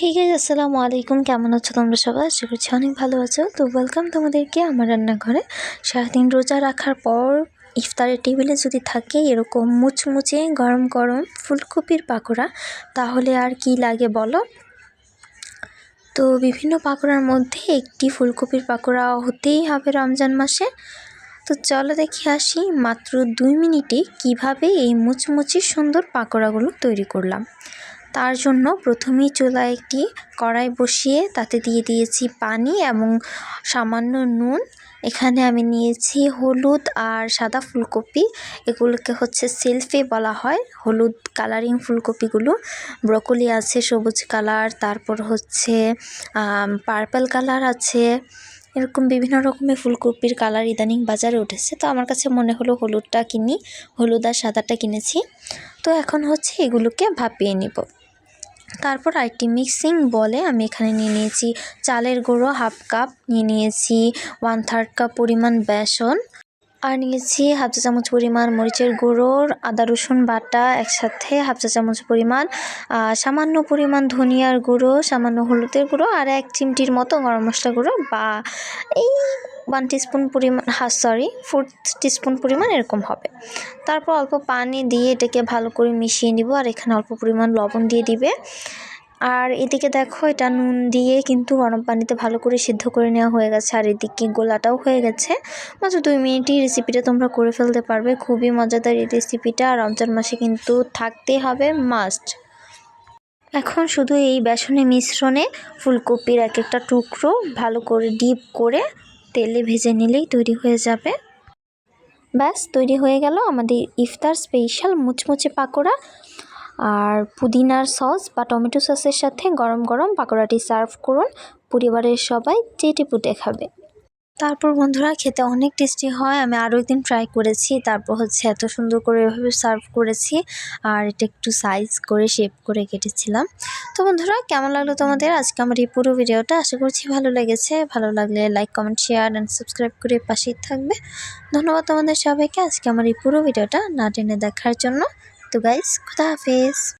Hey guys আসসালামু আলাইকুম কেমন আছো তোমরা সবাই? আশা করছি অনেক ভালো আছো। তো ওয়েলকাম তোমাদেরকে আমার রান্নাঘরে। সারাদিন রোজা রাখার পর ইফতারের টেবিলে যদি থাকে এরকম মুচমুচে গরম গরম ফুলকপির পাকোড়া, তাহলে আর কি লাগে বলো? তো বিভিন্ন পাকোড়ার মধ্যে একটি ফুলকপির পাকোড়া হতেই হবে রমজান মাসে। তো চলো দেখে আসি মাত্র দুই মিনিটে কীভাবে এই মুচমুচি সুন্দর পাকোড়াগুলো তৈরি করলাম। তার জন্য প্রথমেই চুলায় একটি কড়াই বসিয়ে তাতে দিয়ে দিয়েছি পানি এবং সামান্য নুন। এখানে আমি নিয়েছি হলুদ আর সাদা ফুলকপি। এগুলোকে হচ্ছে সেলফে বলা হয়। হলুদ কালারিং ফুলকপিগুলো। ব্রকলি আছে, সবুজ কালার, তারপর হচ্ছে পার্পল কালার আছে। এরকম বিভিন্ন রকমের ফুলকপির কালার ইদানিং বাজারে উঠেছে। তো আমার কাছে মনে হলো হলুদটা কিনি, হলুদ আর সাদাটা কিনেছি। তো এখন হচ্ছে এগুলোকে ভাপিয়ে নিব। তারপর আরেকটি মিক্সিং বলে আমি এখানে নিয়ে নিয়েছি চালের গুঁড়ো হাফ কাপ, নিয়ে নিয়েছি ওয়ান থার্ড কাপ পরিমাণ বেসন, আর নিয়েছি হাফ চা চামচ পরিমাণ মরিচের গুঁড়োর আদা, রসুন বাটা একসাথে হাফ চা চামচ পরিমাণ সামান্য পরিমাণ ধনিয়ার গুঁড়ো, সামান্য হলুদের গুঁড়ো, আর এক চিমটির মতো গরম মশলা গুঁড়ো বা এই ওয়ান টিস্পুন পরিমাণ, হা সরি ফোর টিস্পুন পরিমাণ এরকম হবে। তারপর অল্প পানি দিয়ে এটাকে ভালো করে মিশিয়ে নিব, আর এখানে অল্প পরিমাণ লবণ দিয়ে দিবে। আর এদিকে দেখো, এটা নুন দিয়ে কিন্তু গরম পানিতে ভালো করে সিদ্ধ করে নেওয়া হয়ে গেছে, আর এদিকে গোলাটাও হয়ে গেছে। মাত্র দুই মিনিটই রেসিপিটা তোমরা করে ফেলতে পারবে, খুবই মজাদার এই রেসিপিটা রমজান মাসে কিন্তু থাকতেই হবে মাস্ট এখন শুধু এই বেসনে মিশ্রণে ফুলকপির এক একটা টুকরো ভালো করে ডিপ করে তেলে ভেজে নিলেই তৈরি হয়ে যাবে। ব্যাস, তৈরি হয়ে গেল আমাদের ইফতার স্পেশাল মুচমুচে পাকোড়া আর পুদিনার সস বা টমেটো সসের সাথে গরম গরম পাকোড়াটি সার্ভ করুন। পরিবারের সবাই চেটে পুটে খাবে। তারপর বন্ধুরা খেতে অনেক টেস্টি হয়, আমি আরও একদিন ট্রাই করেছি। তারপর হচ্ছে এত সুন্দর করে এভাবে সার্ভ করেছি আর এটা একটু সাইজ করে শেপ করে কেটেছিলাম। তো বন্ধুরা, কেমন লাগল তোমাদের? আজকে আমার এই পুরো ভিডিওটা। আশা করছি ভালো লেগেছে। ভালো লাগলে like comment share and subscribe করে পাশেই থাকবে। ধন্যবাদ তোমাদের সবাইকে। আজকে আমার এই পুরো ভিডিওটা না টেনে দেখার জন্য। তো গাইস খুদা হাফেজ।